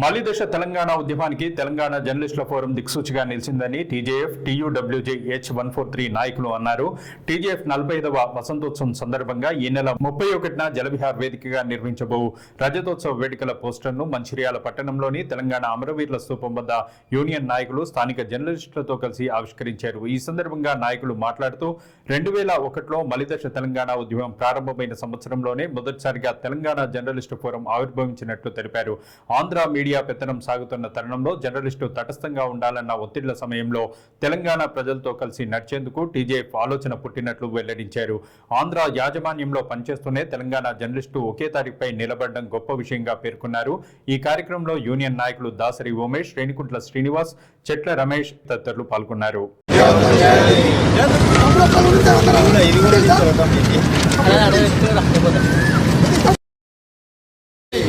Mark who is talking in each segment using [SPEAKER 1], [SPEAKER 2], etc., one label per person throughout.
[SPEAKER 1] మలిదశ తెలంగాణ ఉద్యమానికి తెలంగాణ జర్నలిస్టుల ఫోరం దిక్సూచిగా నిలిచిందని TJF TUWJ H one four three నాయకులు అన్నారు. టీజేఎఫ్ నలభై ఐదవ వసంతోత్సవం సందర్భంగా ఈ నెల ముప్పై ఒకటిన జలవిహార్ వేదికగా నిర్మించబో రజతోత్సవ వేడుకల పోస్టర్ను మంచిర్యాల పట్టణంలోని తెలంగాణ అమరవీరుల స్థూపం వద్ద యూనియన్ నాయకులు స్థానిక జర్నలిస్టులతో కలిసి ఆవిష్కరించారు. ఈ సందర్భంగా నాయకులు మాట్లాడుతూ రెండు వేల ఒకటిలో మలిదశ తెలంగాణ ఉద్యమం ప్రారంభమైన సంవత్సరంలోనే మొదటిసారిగా తెలంగాణ జర్నలిస్టు ఫోరం ఆవిర్భవించినట్లు తెలిపారు. ఆంధ్ర మీడియా పెత్తనం సాగుతున్న తరుణంలో జర్నలిస్టు తటస్థంగా ఉండాలన్న ఒత్తిళ్ళ సమయంలో తెలంగాణ ప్రజలతో కలిసి నడిచేందుకు టీజేఎఫ్ ఆలోచన పుట్టినట్లు వెల్లడించారు. ఆంధ్ర యాజమాన్యంలో పనిచేస్తూనే తెలంగాణ జర్నలిస్టు ఒకే తారీఖుపై నిలబడడం గొప్ప విషయంగా పేర్కొన్నారు. ఈ కార్యక్రమంలో యూనియన్ నాయకులు దాసరి ఉమేష్ రేణికుంట్ల శ్రీనివాస్ చెట్ల రమేష్ తదితరులు పాల్గొన్నారు.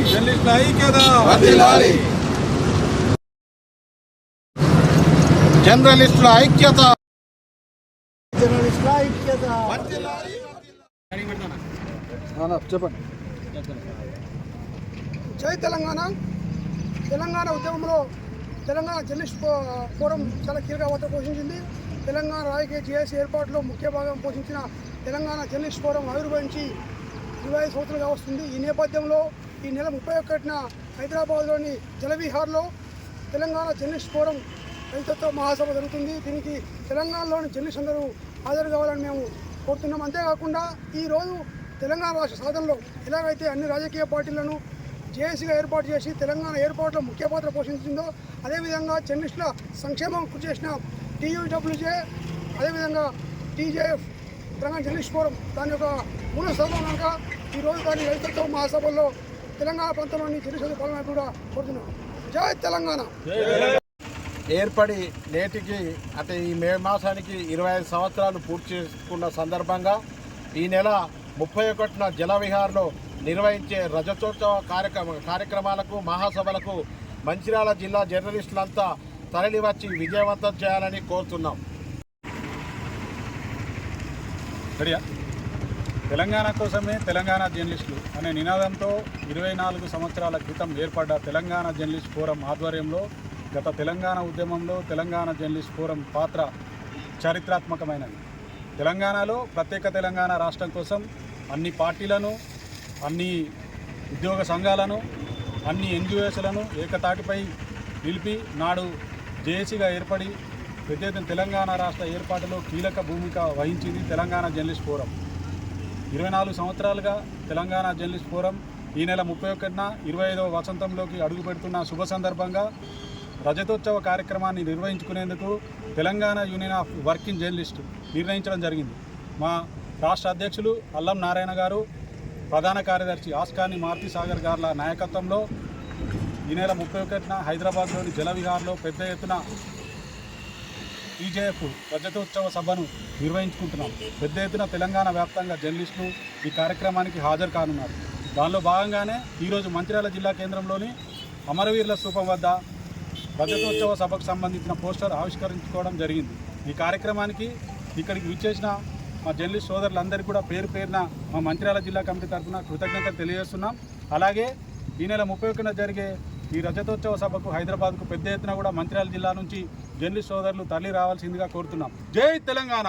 [SPEAKER 2] జర్నలిస్టుల ఐక్యత. జర్నలిస్టుల ఐక్యత. చెప్పండి.
[SPEAKER 3] జై తెలంగాణ. తెలంగాణ ఉద్యమంలో తెలంగాణ జర్నలిస్ట్ ఫోరం చాలా కీలక పాత్ర పోషించింది. తెలంగాణ రాజకీయ జేఏసీ ఏర్పాటులో ముఖ్య భాగం పోషించిన తెలంగాణ జర్నలిస్ట్ ఫోరం ఆవిర్భవించి ఇరవై ఐదు సంవత్సరాలుగా వస్తుంది. ఈ నేపథ్యంలో ఈ నెల ముప్పై ఒకటిన హైదరాబాద్లోని జలవిహార్లో తెలంగాణ జర్నలిస్ట్ ఫోరం రైతత్వ మహాసభ జరుగుతుంది. దీనికి తెలంగాణలోని జర్నలిస్ట్ అందరూ హాజరు కావాలని మేము కోరుతున్నాం. అంతేకాకుండా ఈరోజు తెలంగాణ రాష్ట్ర సాధనలో ఎలాగైతే అన్ని రాజకీయ పార్టీలను జేఏసీగా ఏర్పాటు చేసి తెలంగాణ ఏర్పాటులో ముఖ్య పాత్ర పోషించిందో అదేవిధంగా జర్నలిస్టుల సంక్షేమం కృషి చేసిన టీయూడబ్ల్యూజే అదేవిధంగా టీజేఎఫ్ తెలంగాణ జర్నలిస్ట్ ఫోరం దాని యొక్క మూల స్థానం కనుక ఈరోజు దాని రైతులతో మహాసభల్లో తెలంగాణ ప్రాంతంలోని జర్నలిస్టుల పాలన కూడా కోరుతున్నాం. జై తెలంగాణ.
[SPEAKER 2] ఏర్పడి నేటికి అంటే ఈ మే మాసానికి ఇరవై ఐదు సంవత్సరాలు పూర్తి చేసుకున్న సందర్భంగా ఈ నెల ముప్పై ఒకటిన జలవిహార్లో నిర్వహించే రజతోత్సవ కార్యక్రమ కార్యక్రమాలకు మహాసభలకు మంచిర్యాల జిల్లా జర్నలిస్టులంతా తరలివచ్చి విజయవంతం చేయాలని కోరుతున్నాం.
[SPEAKER 4] తెలంగాణ కోసమే తెలంగాణ జర్నలిస్టులు అనే నినాదంతో ఇరవై నాలుగు సంవత్సరాల క్రితం ఏర్పడ్డ తెలంగాణ జర్నలిస్ట్ ఫోరం ఆధ్వర్యంలో గత తెలంగాణ ఉద్యమంలో తెలంగాణ జర్నలిస్ట్ ఫోరం పాత్ర చారిత్రాత్మకమైనది. తెలంగాణలో ప్రత్యేక తెలంగాణ రాష్ట్రం కోసం అన్ని పార్టీలను అన్ని ఉద్యోగ సంఘాలను అన్ని ఎన్జిఓస్లను ఏకతాటిపై నిలిపి నాడు జేఏసీగా ఏర్పడి పెద్ద తెలంగాణ రాష్ట్ర ఏర్పాటులో కీలక భూమిక వహించింది తెలంగాణ జర్నలిస్ట్ ఫోరం. ఇరవై నాలుగు సంవత్సరాలుగా తెలంగాణ జర్నలిస్ట్ ఫోరం ఈ నెల ముప్పై ఒకటిన ఇరవై ఐదవ వసంతంలోకి అడుగు పెడుతున్న శుభ సందర్భంగా రజతోత్సవ కార్యక్రమాన్ని నిర్వహించుకునేందుకు Telangana union of working journalist నిర్ణయించడం జరిగింది. మా రాష్ట్ర అధ్యక్షులు అల్లం నారాయణ గారు ప్రధాన కార్యదర్శి ఆస్కాని మారుతి సాగర్ గార్ల నాయకత్వంలో ఈ నెల ముప్పై ఒకటిన హైదరాబాద్లోని జలవిహార్లో పెద్ద ఎత్తున ఈజేఎఫ్ రజతోత్సవ సభను నిర్వహించుకుంటున్నాం. పెద్ద ఎత్తున తెలంగాణ వ్యాప్తంగా జర్నలిస్టులు ఈ కార్యక్రమానికి హాజరు కానున్నారు. దానిలో భాగంగానే ఈరోజు మంచిర్యాల జిల్లా కేంద్రంలోని అమరవీరుల స్థూపం వద్ద రజతోత్సవ సభకు సంబంధించిన పోస్టర్ ఆవిష్కరించుకోవడం జరిగింది. ఈ కార్యక్రమానికి ఇక్కడికి విచ్చేసిన మా జర్నలిస్ట్ సోదరులందరికీ కూడా పేరు పేరున మా మంచిర్యాల జిల్లా కమిటీ తరఫున కృతజ్ఞతలు తెలియజేస్తున్నాం. అలాగే ఈ నెల ముప్పై ఒకటిన జరిగే ఈ రజతోత్సవ సభకు హైదరాబాద్కు పెద్ద ఎత్తున కూడా మంత్రియాల జిల్లా నుంచి జర్నలిస్ట్ సోదరులు తరలి రావాల్సిందిగా కోరుతున్నాం. జై తెలంగాణ!